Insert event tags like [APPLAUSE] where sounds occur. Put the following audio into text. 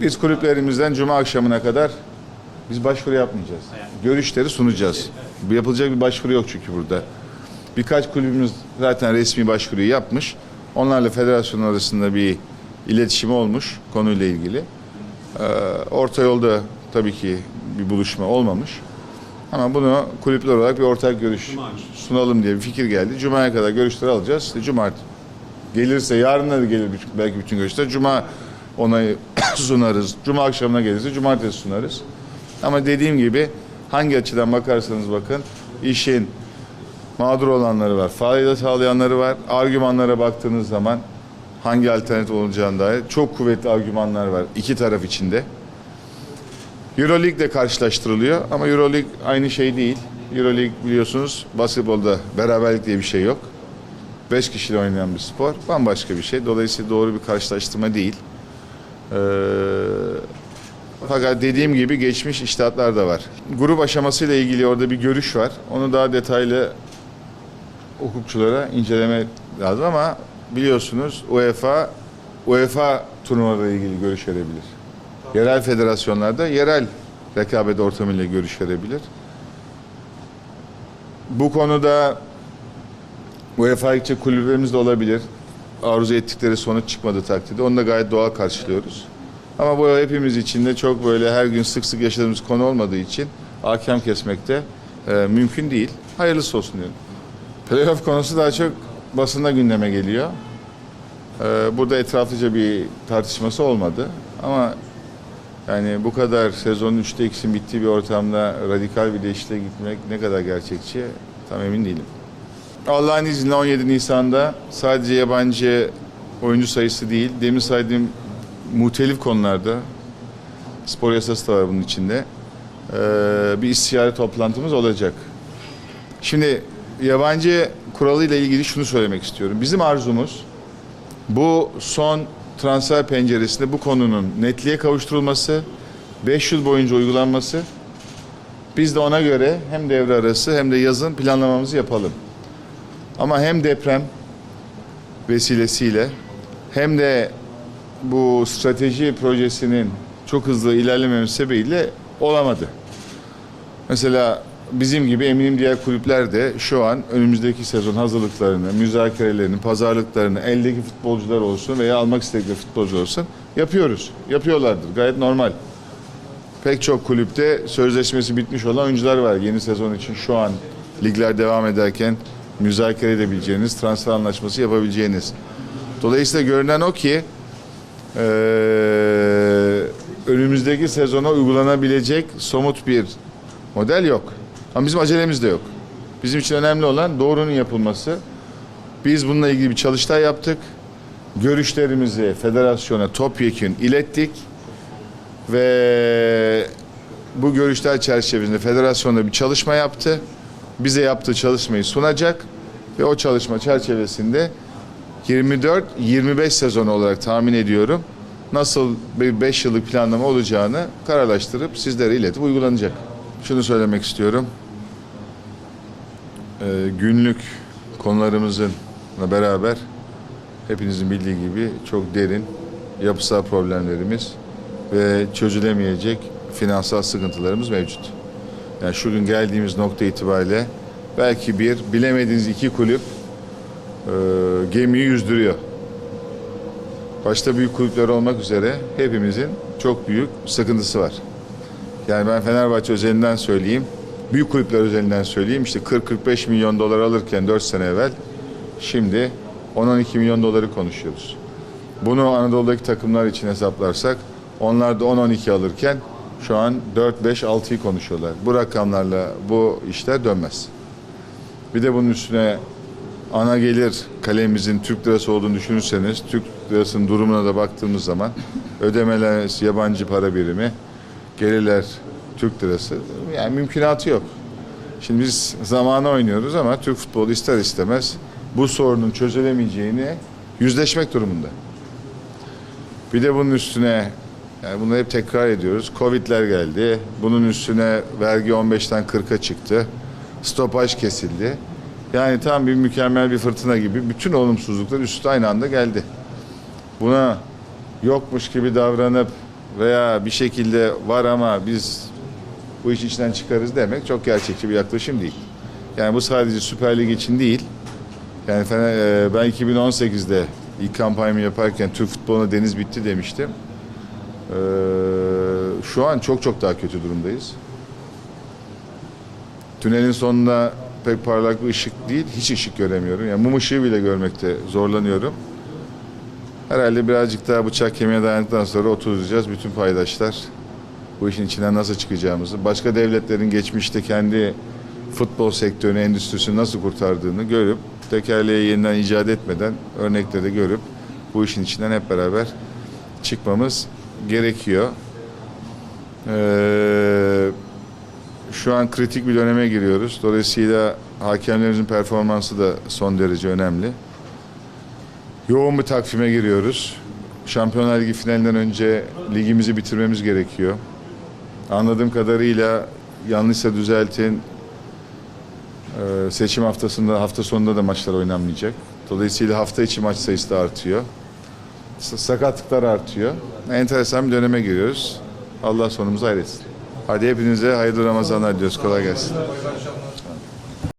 Biz kulüplerimizden cuma akşamına kadar biz başvuru yapmayacağız. Görüşleri sunacağız. Yapılacak bir başvuru yok çünkü burada. Birkaç kulübümüz zaten resmi başvuruyu yapmış. Onlarla federasyon arasında bir iletişim olmuş konuyla ilgili. Ee, orta yolda tabii ki bir buluşma olmamış. Ama bunu kulüpler olarak bir ortak görüş sunalım diye bir fikir geldi. Cuma'ya kadar görüşleri alacağız. İşte Cumartesi gelirse yarın da gelir belki bütün görüşler. Cuma onayı sunarız. Cuma akşamına gelirse cumartesi sunarız. Ama dediğim gibi hangi açıdan bakarsanız bakın işin mağdur olanları var, fayda sağlayanları var. Argümanlara baktığınız zaman hangi alternatif olacağına dair çok kuvvetli argümanlar var iki taraf içinde. Euroleague de karşılaştırılıyor ama Euroleague aynı şey değil. Euroleague biliyorsunuz basketbolda beraberlik diye bir şey yok. Beş kişiyle oynayan bir spor. Bambaşka bir şey. Dolayısıyla doğru bir karşılaştırma değil. Ee, fakat dediğim gibi geçmiş iştahatlar da var. Grup aşamasıyla ilgili orada bir görüş var. Onu daha detaylı hukukçulara inceleme lazım ama biliyorsunuz UEFA UEFA turnuvalarıyla ilgili görüş verebilir. Yerel federasyonlarda yerel rekabet ortamıyla görüş verebilir. Bu konuda UEFA kulüplerimiz de olabilir. Arzu ettikleri sonuç çıkmadı takdirde. Onu da gayet doğal karşılıyoruz. Ama bu hepimiz için de çok böyle her gün sık sık yaşadığımız konu olmadığı için hakem kesmekte e, mümkün değil. Hayırlısı olsun diyorum. Playoff konusu daha çok basında gündeme geliyor. E, burada etraflıca bir tartışması olmadı. Ama yani bu kadar sezonun 3'te 2'sin bittiği bir ortamda radikal bir değişikliğe gitmek ne kadar gerçekçi tam emin değilim. Allah'ın izniyle 17 Nisan'da sadece yabancı oyuncu sayısı değil, demin saydığım muhtelif konularda, spor yasası da var bunun içinde, eee, bir istişare toplantımız olacak. Şimdi yabancı kuralıyla ilgili şunu söylemek istiyorum. Bizim arzumuz bu son transfer penceresinde bu konunun netliğe kavuşturulması, 5 yıl boyunca uygulanması. Biz de ona göre hem devre arası hem de yazın planlamamızı yapalım. Ama hem deprem vesilesiyle hem de bu strateji projesinin çok hızlı ilerlememesi sebebiyle olamadı. Mesela bizim gibi eminim diğer kulüpler de şu an önümüzdeki sezon hazırlıklarını, müzakerelerini, pazarlıklarını, eldeki futbolcular olsun veya almak istedikleri futbolcu olsun yapıyoruz. Yapıyorlardır. Gayet normal. Pek çok kulüpte sözleşmesi bitmiş olan oyuncular var yeni sezon için şu an ligler devam ederken müzakere edebileceğiniz, transfer anlaşması yapabileceğiniz. Dolayısıyla görünen o ki eee, önümüzdeki sezona uygulanabilecek somut bir model yok. Ama bizim acelemiz de yok. Bizim için önemli olan doğrunun yapılması. Biz bununla ilgili bir çalıştay yaptık. Görüşlerimizi federasyona topyekün ilettik ve bu görüşler çerçevesinde federasyonda bir çalışma yaptı. Bize yaptığı çalışmayı sunacak ve o çalışma çerçevesinde 24-25 sezonu olarak tahmin ediyorum nasıl bir 5 yıllık planlama olacağını kararlaştırıp sizlere iletip uygulanacak. Şunu söylemek istiyorum. Ee, günlük konularımızla beraber hepinizin bildiği gibi çok derin yapısal problemlerimiz ve çözülemeyecek finansal sıkıntılarımız mevcut. Yani şu gün geldiğimiz nokta itibariyle belki bir, bilemediğiniz iki kulüp e, gemiyi yüzdürüyor. Başta büyük kulüpler olmak üzere hepimizin çok büyük sıkıntısı var. Yani ben Fenerbahçe özelinden söyleyeyim, büyük kulüpler özelinden söyleyeyim. İşte 40-45 milyon dolar alırken 4 sene evvel, şimdi 10-12 milyon doları konuşuyoruz. Bunu Anadolu'daki takımlar için hesaplarsak, onlar da 10-12 alırken şu an 4-5-6'yı konuşuyorlar. Bu rakamlarla bu işler dönmez. Bir de bunun üstüne ana gelir kalemimizin Türk lirası olduğunu düşünürseniz Türk lirasının durumuna da baktığımız zaman [LAUGHS] ödemeler yabancı para birimi, gelirler Türk lirası yani mümkünatı yok. Şimdi biz zamana oynuyoruz ama Türk futbolu ister istemez bu sorunun çözülemeyeceğini yüzleşmek durumunda. Bir de bunun üstüne yani bunu hep tekrar ediyoruz. Covid'ler geldi. Bunun üstüne vergi 15'ten 40'a çıktı. Stopaj kesildi. Yani tam bir mükemmel bir fırtına gibi bütün olumsuzluklar üst üste aynı anda geldi. Buna yokmuş gibi davranıp veya bir şekilde var ama biz bu işin içinden çıkarız demek çok gerçekçi bir yaklaşım değil. Yani bu sadece Süper Lig için değil. Yani e, ben 2018'de ilk kampanyamı yaparken Türk futboluna deniz bitti demiştim. Ee, şu an çok çok daha kötü durumdayız. Tünelin sonunda pek parlak bir ışık değil, hiç ışık göremiyorum. Yani mum ışığı bile görmekte zorlanıyorum. Herhalde birazcık daha bıçak kemiğe dayandıktan sonra oturacağız bütün paydaşlar. Bu işin içinden nasıl çıkacağımızı, başka devletlerin geçmişte kendi futbol sektörünü, endüstrisini nasıl kurtardığını görüp, tekerleği yeniden icat etmeden örnekleri görüp bu işin içinden hep beraber çıkmamız gerekiyor. Ee, şu an kritik bir döneme giriyoruz. Dolayısıyla hakemlerimizin performansı da son derece önemli. Yoğun bir takvime giriyoruz. Şampiyonlar Ligi finalinden önce ligimizi bitirmemiz gerekiyor. Anladığım kadarıyla yanlışsa düzeltin. Ee, seçim haftasında hafta sonunda da maçlar oynanmayacak. Dolayısıyla hafta içi maç sayısı da artıyor. Sakatlıklar artıyor. Enteresan bir döneme giriyoruz. Allah sonumuzu hayretsin. Hadi hepinize hayırlı Ramazanlar diliyoruz. Kolay gelsin.